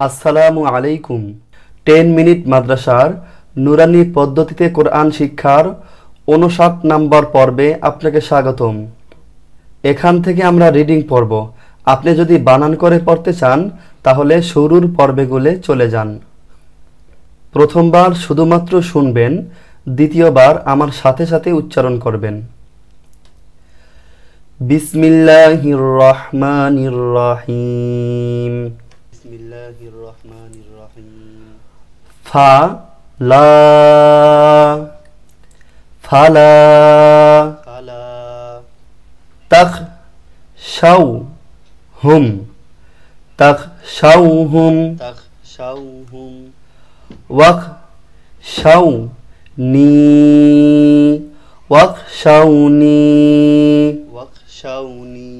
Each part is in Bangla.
আসসালামু আলাইকুম। টেন মিনিট মাদ্রাসার নুরানি পদ্ধতিতে কোরআন শিক্ষার উনষাট নাম্বার পর্বে আপনাকে স্বাগতম। এখান থেকে আমরা রিডিং পড়ব। আপনি যদি বানান করে পড়তে চান, তাহলে শুরুর পর্বেগুলো চলে যান। প্রথমবার শুধুমাত্র শুনবেন, দ্বিতীয়বার আমার সাথে সাথে উচ্চারণ করবেন। বিসমিল্লাহির রহমানির রহিম। বিসমিল্লাহির রহমানির রহিম ফা লা ফালা ফালা তাখ শাউ হুম তাখ শাউ হুম তাখ শাউ হুম ওয়াক শাউ নি ওয়াক শাউনি ওয়াক শাউনি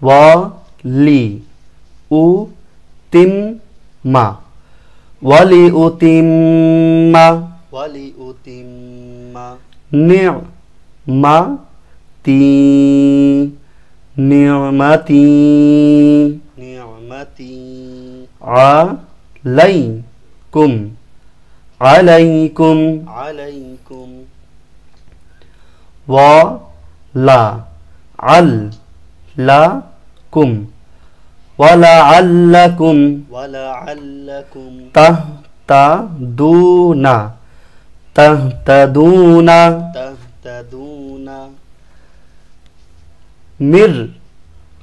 ওয়া লি ولأتم ولأتم. ولأتم. نعمتي. نعمتي. نعمتي. عليكم. عليكم. عليكم. ولا علكم ولعلكم ولعلكم تهتدون. تهتدون. تهتدون. من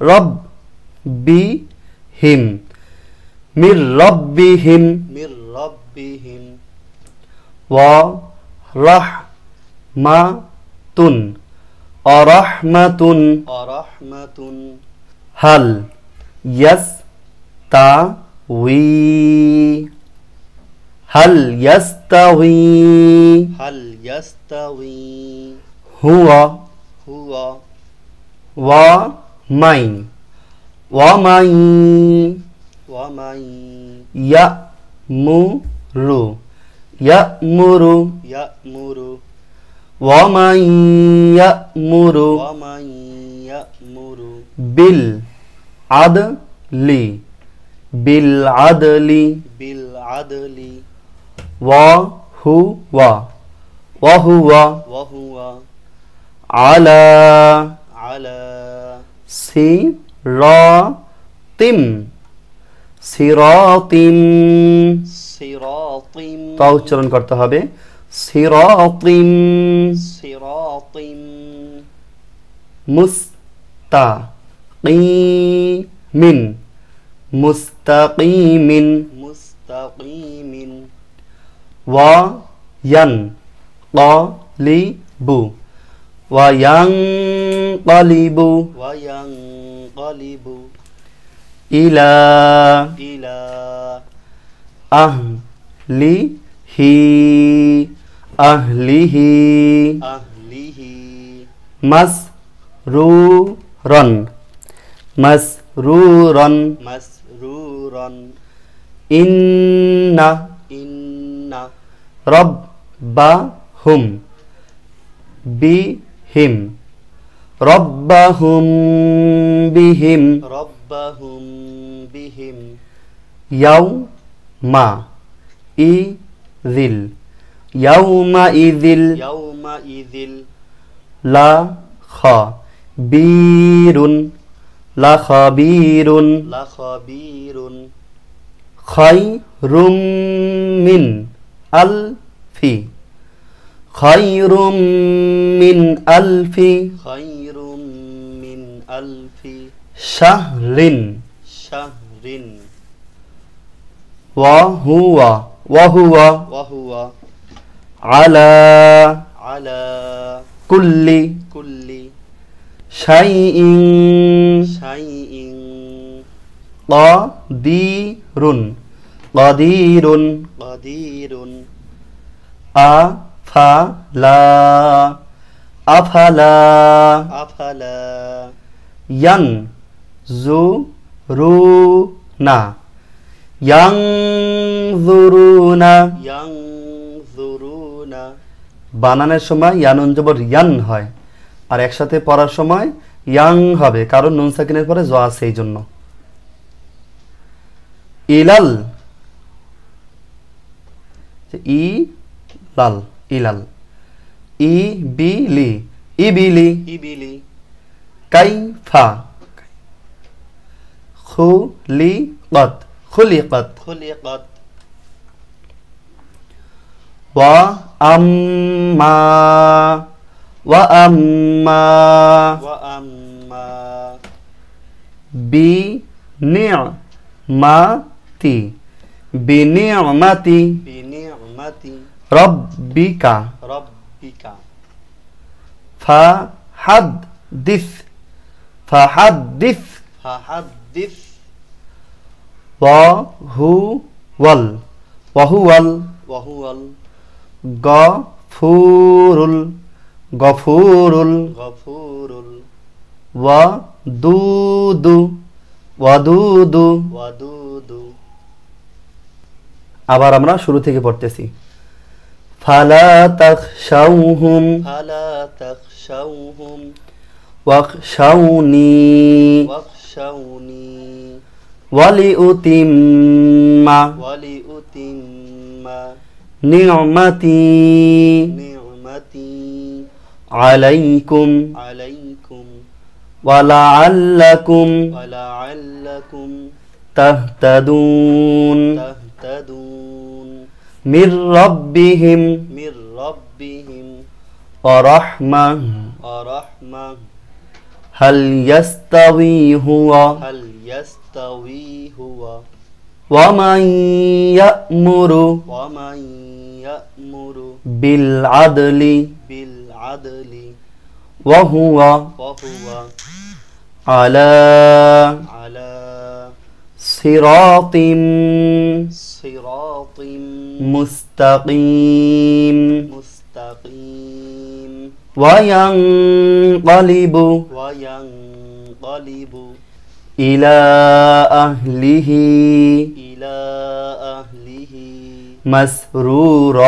ربهم. من ربهم. من ربهم. ورحمة. ورحمة هل यस्तवी हल हुई। हल यस्तवी हुआ। हुआ। व मई। व मई। व मई। या मुरु। मुरु। व मई मुरु। व मई मुरु। बिल। ইয়াস্তাউই হাল ইয়াস্তাউই হুয়া হুয়া ওয়া মাই ওয়া ওয়া রু মুরু ওয়া ইয়া মুরু ওয়া মাই ইয়া মুরু বিল আদলি বিল আদলি বিল আদলি ওয়া হুয়া ওয়া হুয়া ওয়া mustaqimin. Mustaqimin. Mustaqimin. Wa yan qalibu. Wa yang qalibu. Wa yang qalibu. Ila ila ahlihi. Ahlihi. Ahlihi. Masruran. مسرورا مسرورا مسرورا إن إن ربهم بهم ربهم بهم ربهم بهم يوم إذل يومئذ يومئذ لا خبير لا خبير لا خبير خير من ألف. خير من ألف. خير من ألف. شهر. شهر. وهو وهو وهو على على كل شيء شيء قدير قدير قدير أفلا أفلا أفلا ينظرون ينظرون ينظرون বানানের সময় ইয়ানুন জবর ইয়ান হয় আর একসাথে পড়ার সময় ইয়াং হবে কারণ নুন সাকিনের পরে জ আছে এই জন্য। ইলাল। ই লাল ইলাল। ই বিলি ইবিলি ইবিলি কাইফা খুলিকত খুলিকত খুলিকত ওয়া আম্মা। وأما وأما بنعمتي بنعمتي بنعمتي ربك. ربك. فحدث فحدث فحدث. وهو وال وهو ال وهو الغفور গফুরুল গফুরুল গফুরুল ওয়াদুদু ওয়াদুদু। ওয়াদুদু। আবার আমরা শুরু থেকে পড়তেছি। ফালা তাখশাউহুম। ফালা তাখশাউহুম। ওয়াখশাউনি। ওয়াখশাউনি। ওয়ালিউতিম্মা। ওয়ালিউতিম্মা। নি'মাতি নি'মাতি عليكم عليكم ولعلكم ولعلكم تهتدون. تهتدون. من ربهم من ربهم ورحمة. ورحمة. هل يستوي هو؟ هل يستوي هو؟ ومن يأمر ومن يأمر بالعدل؟ بالعدل؟ وهو وهو على على صراط صراط مستقيم. مستقيم. وينقلب وينقلب إلى أهله إلى أهله مسرورا.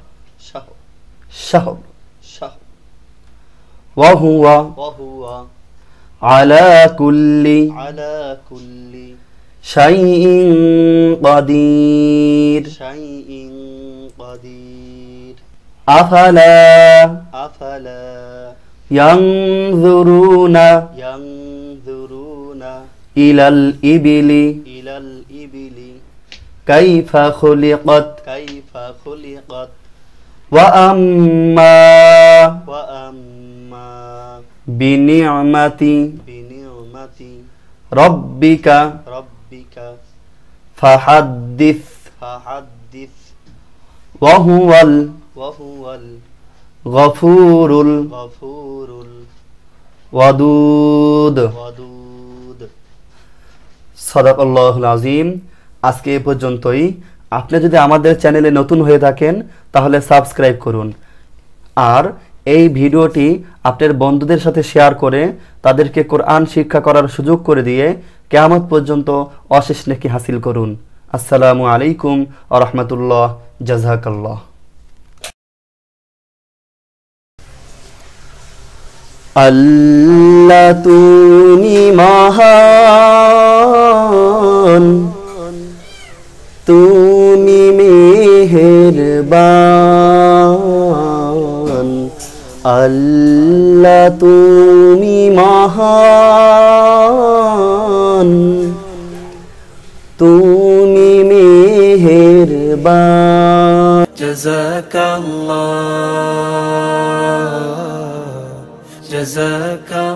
شهر. شهر. وهو وهو على كل على كل شيء قدير. شيء قدير. أفلا أفلا ينظرون ينظرون إلى الإبل. إلى الإبل. كيف خلقت؟ كيف خلقت؟ ওয়া আম্মা وأما বিনি'মাতি بنعمة রব্বিকা ربك ফাহাদ্দিস فحدث ওয়া হুয়াল وهو গফুরুল الغفور ওয়াদুদ الودود সদাকল্লাহুল আজিম আজকে এ পর্যন্তই আপনি যদি আমাদের চ্যানেলে নতুন হয়ে থাকেন, তাহলে সাবস্ক্রাইব করুন। আর এই ভিডিওটি আপনার বন্ধুদের সাথে শেয়ার করে তাদেরকে কোরআন শিক্ষা করার সুযোগ করে দিয়ে কেয়ামত পর্যন্ত অশেষ নাকি হাসিল করুন। আসসালামু আলাইকুম আ রহমতুল্লাহ। জাজাকাল্লাহ আল্লাহ তুমি মহান আল্লাহ তুমি মহান। তুমি মেহেরবান। জাযাকাল্লাহ জাযাকাল্লাহ।